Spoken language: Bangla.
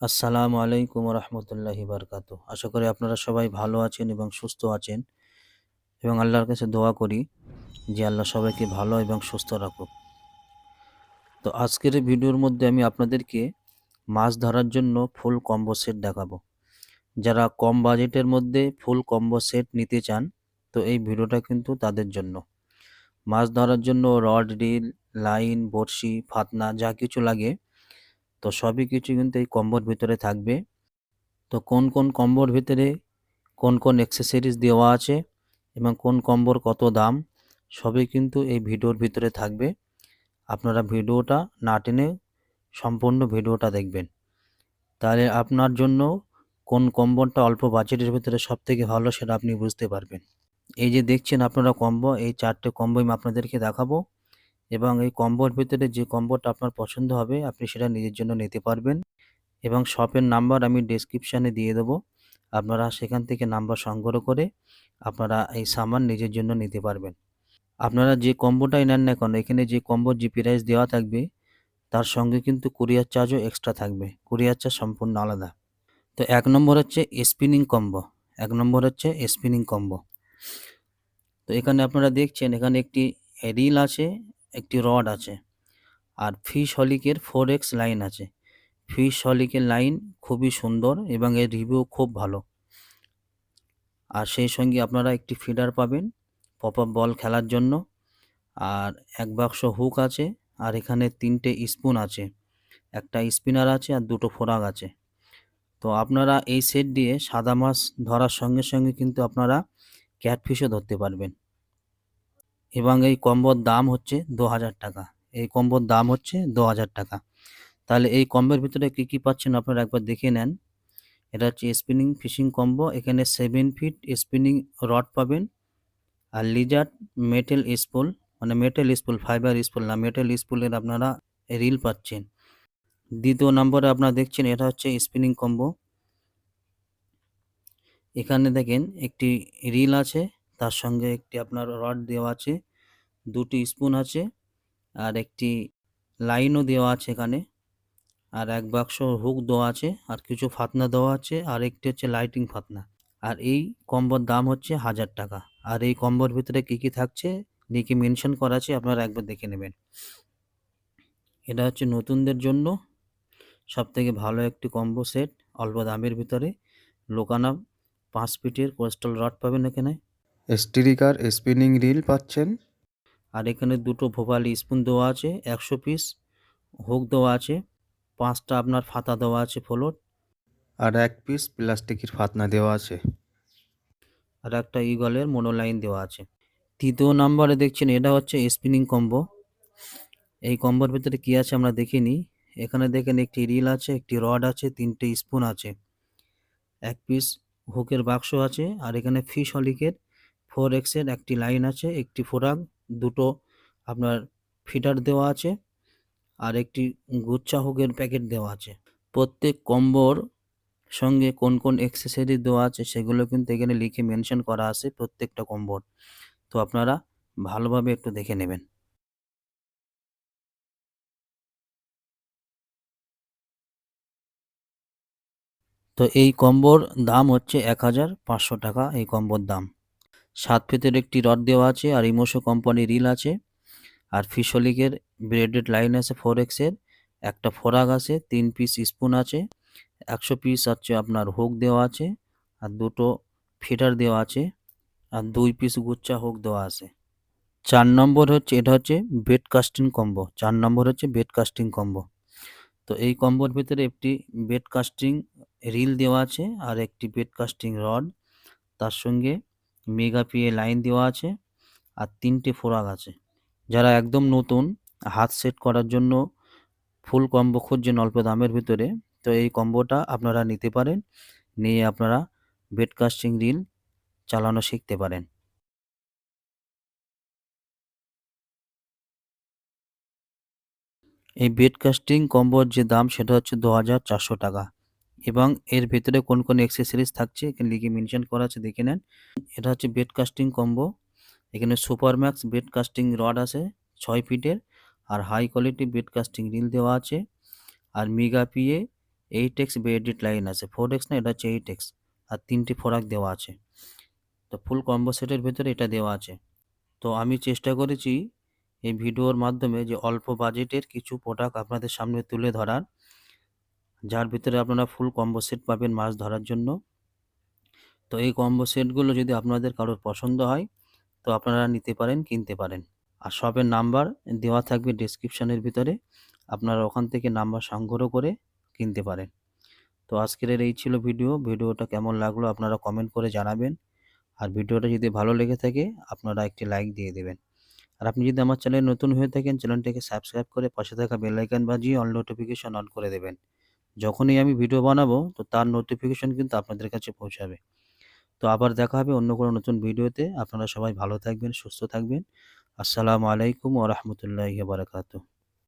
আসসালামু আলাইকুম রহমতুল্লাহি বারকাতু। আশা করি আপনারা সবাই ভালো আছেন এবং সুস্থ আছেন এবং আল্লাহর কাছে দোয়া করি যে আল্লাহ সবাইকে ভালো এবং সুস্থ রাখুক। তো আজকের ভিডিওর মধ্যে আমি আপনাদেরকে মাছ ধরার জন্য ফুল কম্বো সেট দেখাবো। যারা কম বাজেটের মধ্যে ফুল কম্বো সেট নিতে চান, তো এই ভিডিওটা কিন্তু তাদের জন্য। মাছ ধরার জন্য রড, রিল, লাইন, বড়শি, ফাতনা, যা কিছু লাগে তো সবই কিছু কিন্তু এই কম্বোর ভিতরে থাকবে। তো কোন কোন কম্বোর ভিতরে কোন কোন অ্যাক্সেসরিজ দেওয়া আছে এবং কোন কম্বোর কত দাম, সবই কিন্তু এই ভিডিওর ভিতরে থাকবে। আপনারা ভিডিওটা না টেনে সম্পূর্ণ ভিডিওটা দেখবেন। তাহলে আপনার জন্য কোন কম্বলটা অল্প বাজেটের ভিতরে সব থেকে ভালো সেটা আপনি বুঝতে পারবেন। এই যে দেখছেন আপনারা কম্বো এই চারটে কম্বো আমি আপনাদেরকে দেখাবো। এবং এই কম্বোর ভিতরে যে কম্বোটা আপনার পছন্দ হবে, আপনি সেটা নিজের জন্য নিতে পারবেন। এবং শপের নাম্বার আমি ডেসক্রিপশানে দিয়ে দেবো। আপনারা সেখান থেকে নাম্বার সংগ্রহ করে আপনারা এই সামান নিজের জন্য নিতে পারবেন। আপনারা যে কম্বোটাই নেন না কেন, এখানে যে কম্বোর যে প্রাইস দেওয়া থাকবে, তার সঙ্গে কিন্তু কুরিয়ার চার্জও এক্সট্রা থাকবে। কুরিয়ার চার্জ সম্পূর্ণ আলাদা। তো এক নম্বর হচ্ছে স্পিনিং কম্বো এক নম্বর হচ্ছে স্পিনিং কম্বো তো এখানে আপনারা দেখছেন, এখানে একটি রিল আছে একটি রড আছে। আর ফিশ হলিকের ফোর এক্স লাইন আছে। ফিশ হলিকের লাইন খুবই সুন্দর এবং এর রিভিউ খুব ভালো। আর সেই সঙ্গে আপনারা একটি ফিডার পাবেন পপ আপ বল খেলার জন্য। আর এক বাক্স হুক আছে আর এখানে তিনটে স্পুন আছে। একটা স্পিনার আছে আর দুটো ফোরাক আছে। তো আপনারা এই সেট দিয়ে সাদা মাছ ধরার সঙ্গে সঙ্গে কিন্তু আপনারা ক্যাটফিশও ধরতে পারবেন। এবং এই কম্বোর দাম হচ্ছে দু হাজার টাকা। এই কম্বোর দাম হচ্ছে দু হাজার টাকা। তাহলে এই কম্বোর ভিতরে কী কী পাচ্ছেন আপনারা একবার দেখে নেন। এটা হচ্ছে স্পিনিং ফিশিং কম্বো এখানে সেভেন ফিট স্পিনিং রড পাবেন আর লিজার্ড মেটেল স্পুল মানে মেটেল স্পুল ফাইবার স্পুল না মেটেল স্পুলের আপনারা রিল পাচ্ছেন। দ্বিতীয় নম্বরে আপনারা দেখছেন এটা হচ্ছে স্পিনিং কম্বো এখানে দেখেন একটি রিল আছে। তার সঙ্গে একটি আপনার রড দেওয়া আছে, দুটি স্পুন আছে আর একটি লাইনও দেওয়া আছে এখানে আর এক বাক্স হুক দেওয়া আছে আর কিছু ফাতনা দেওয়া আছে আর একটি হচ্ছে লাইটিং ফাতনা। আর এই কম্বর দাম হচ্ছে হাজার টাকা। আর এই কম্বর ভিতরে কী কী থাকছে লিখে মেনশন করা আছে, আপনারা একবার দেখে নেবেন। এটা হচ্ছে নতুনদের জন্য সব থেকে ভালো একটি কম্বো সেট অল্প দামের ভিতরে লোকানা পাঁচ ফিটের কোস্টাল রড পাবেন এখানে। স্টিরিকার স্পিনিং রিল পাচ্ছেন। আর এখানে দুটো ভোপালি স্পুন দেওয়া আছে একশো পিস। হুক দেওয়া আছে পাঁচটা আপনার ফাতা দেওয়া আছে ফ্লোট আর এক পিস প্লাস্টিকের ফাতনা দেওয়া আছে। আর একটা ইগলের মোনোলাইন দেওয়া আছে। তৃতীয় নাম্বারে দেখছেন এটা হচ্ছে স্পিনিং কম্বো। এই কম্বোর ভিতরে কী আছে আমরা দেখিনি। এখানে দেখেন একটি রিল আছে একটি রড আছে তিনটে স্পুন আছে। এক পিস হুকের বাক্স আছে আর এখানে ফিশ হলিকের ফোর এক্সের একটি লাইন আছে, একটি ফোরাক দুটো আপনার ফিটার দেওয়া আছে আর একটি গুচ্ছা হুকের প্যাকেট দেওয়া আছে। প্রত্যেক কম্বর সঙ্গে কোন কোন অ্যাক্সেসরি দেওয়া আছে সেগুলো কিন্তু এখানে লিখে মেনশন করা আছে প্রত্যেকটা কম্বর তো আপনারা ভালোভাবে একটু দেখে নেবেন। তো এই কম্বোর দাম হচ্ছে এক হাজার পাঁচশো টাকা, এই কম্বোর দাম। সাত ফিতের একটি রড দেওয়া আছে আর ইমোশো কোম্পানি রিল আছে। আর ফিশলিকের ব্রেডেড লাইন আছে ফোর এক্সের একটা ফোরাক আছে, তিন পিস স্পুন আছে, একশো পিস হচ্ছে আপনার হুক দেওয়া আছে, আর দুটো ফিটার দেওয়া আছে, আর দুই পিস গুচ্চা হুক দেওয়া আছে। চার নম্বর হচ্ছে, এটা হচ্ছে বেড কাস্টিং কম্বো, চার নম্বর হচ্ছে বেড কাস্টিং কম্বো। তো এই কম্বোর ভিতরে একটি বেড কাস্টিং রিল দেওয়া আছে আর একটি বেড কাস্টিং রড, তার সঙ্গে মেগা পিএ লাইন দেওয়া আছে আর তিনটে ফোরাক আছে। যারা একদম নতুন, হাত সেট করার জন্য ফুল কম্বো খুঁজছেন অল্প দামের ভিতরে, তো এই কম্বোটা আপনারা নিতে পারেন, নিয়ে আপনারা বেড কাস্টিং রিল চালানো শিখতে পারেন। এই বেড কাস্টিং কম্বোর যে দাম, সেটা হচ্ছে দু হাজার চারশো টাকা। এবং এর ভেতরে কোন কোন অ্যাক্সেসরিজ থাকছে, এখানে লিখে মেনশন করা আছে, দেখে নেন। এটা হচ্ছে বেড কাস্টিং কম্বো এখানে super max bait casting rod আছে, ছয় ফিটের, আর high quality bait casting reel দেওয়া আছে। আর mega PA eight X braided line আছে। ফোর এক্স না, এটা হচ্ছে এইট এক্স আর তিনটি ফোরাক দেওয়া আছে। তো ফুল কম্বো সেটের ভেতরে এটা দেওয়া আছে। তো আমি চেষ্টা করেছি এই ভিডিওর মাধ্যমে যে অল্প বাজেটের কিছু প্রোডাক্ট আপনাদের সামনে তুলে ধরার। যার ভিতরে আপনারা ফুল কম্বো সেট পাবেন মাছ ধরার জন্য। তো এই কম্বো সেটগুলো যদি আপনাদের কারোর পছন্দ হয়, তো আপনারা নিতে পারেন, কিনতে পারেন। আর শপের নাম্বার দেওয়া থাকবে ডেসক্রিপশানের ভিতরে। আপনারা ওখান থেকে নাম্বার সংগ্রহ করে কিনতে পারেন। তো আজকের এই ছিল ভিডিও ভিডিওটা কেমন লাগল আপনারা কমেন্ট করে জানাবেন। আর ভিডিওটা যদি ভালো লেগে থাকে, আপনারা একটি লাইক দিয়ে দেবেন। আর আপনি যদি আমার চ্যানেল নতুন হয়ে থাকেন চ্যানেলটাকে সাবস্ক্রাইব করে পাশে থাকা বেলাইকান বাজিয়ে অল নোটিফিকেশন অন করে দেবেন। যখনই আমি ভিডিও বানাবো, তো তার নোটিফিকেশন কিন্তু আপনাদের কাছে পৌঁছাবে। তো আবার দেখা হবে অন্য কোনো নতুন ভিডিওতে আপনারা সবাই ভালো থাকবেন, সুস্থ থাকবেন। আসসালামু আলাইকুম ওরহমতুল্লাহ বারকাতুহ।